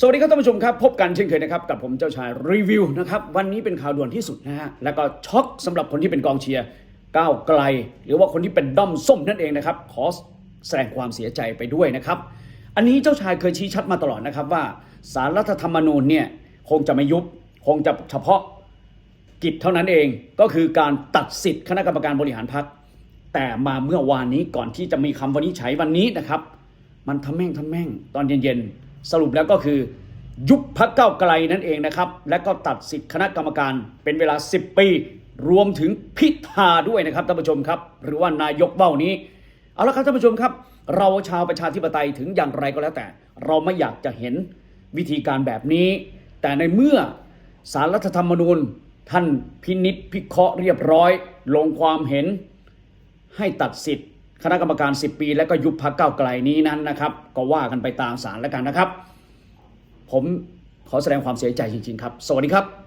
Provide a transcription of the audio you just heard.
สวัสดีครับท่านผู้ชมครับ พบกันเช่นเคยนะครับ กับผมเจ้าชายรีวิวนะครับ วันนี้เป็นข่าวด่วนที่สุดนะฮะแล้วก็ช็อกสำหรับคนที่เป็นกองเชียร์ก้าวไกล หรือว่าคนที่เป็นด้อมส้มนั่นเองนะครับ ขอแสดงความเสียใจไปด้วยนะครับ อันนี้เจ้าชายเคยชี้ชัดมาตลอดนะครับว่าสารรัฐธรรมนูญเนี่ยคงจะไม่ยุบคงจะเฉพาะกิจเท่านั้นเองก็คือการตัดสิทธิ์คณะกรรมการบริหารพักแต่มาเมื่อวานนี้ก่อนที่จะมีคำวินิจฉัยวันนี้นะครับ มันทำแม่งทำแม่งตอนเย็นๆ สรุปแล้วก็คือ ยุบพักเก้าไกลนั่นเองนะครับ และก็ตัดสิทธิ์คณะกรรมการเป็นเวลา 10 ปี รวมถึงพิธาด้วยนะครับท่านผู้ชมครับ หรือว่านายกเบ้านี้ เอาละครับท่านผู้ชมครับ เราชาวประชาธิปไตยถึงอย่างไรก็แล้วแต่ เราไม่อยากจะเห็นวิธีการแบบนี้ แต่ในเมื่อสารรัฐธรรมนูญ ท่านพินิษพิเคราะห์เรียบร้อย ลงความเห็นให้ตัดสิทธิ์ คณะกรรมการ 10 ปี และก็ยุบพักเก้าไกลนี้นั้นนะครับ ก็ว่ากันไปตามศาลแล้วกันนะครับ ผมขอแสดงความเสียใจจริง ๆ ครับ สวัสดีครับ